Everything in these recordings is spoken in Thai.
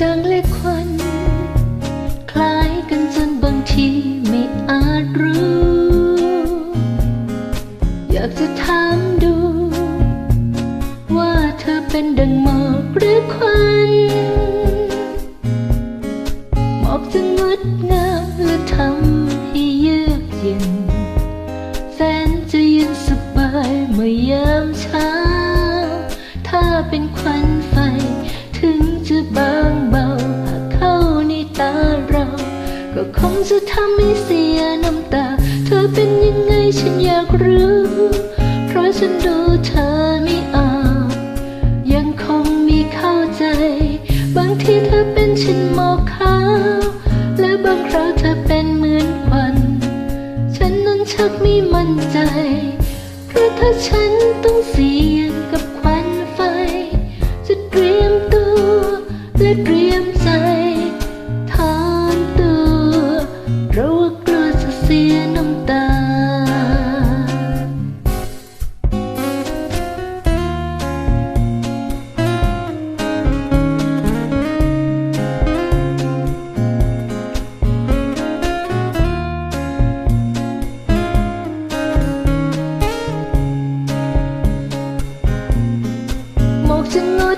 จางและควัน คล้ายกันจนบางทีไม่อาจรู้ อยากจะถามดู ว่าเธอเป็นดังหมอกหรือควันหมอกจะงดงามและทำให้เยือกเย็น แสนจะเย็นสบายเมื่อยามเช้า ถ้าเป็นควัน อเป็นยังไงฉันอยากรู้ เพราะฉันดูเธอไม่ออกยังคงมีเข้าใจ บางทีเธอเป็นเช่นหมอกขาวและบางคราวเธอเป็นเหมือนควันฉันนั้นชักไม่มั่นใจ เพราะถ้าฉันต้องเสี่ยงกับควันไฟ จะเตรียมตัวและเตรียมใจถอนตัวเพราะว่ากลัวจะเสีย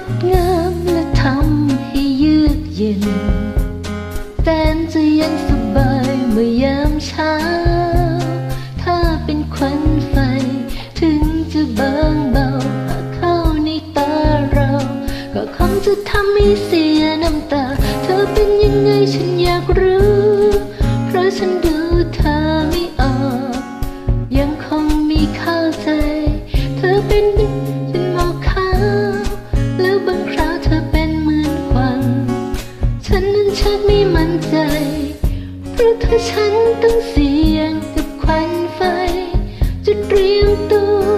งดงามและทำให้เยือกเย็นแสนจะเย็นสบายเมื่อยามเช้า ถ้าเป็นควันไฟ ถึงจะบางเบาหากเข้าในตาเรา ก็คงจะทำให้เสียน้ำตา เธอเป็นยังไงฉันอยากรู้ เพราะฉัน ใจ เพราะถ้าฉันต้องเสี่ยงกับควันไฟ จะเตรียมตัว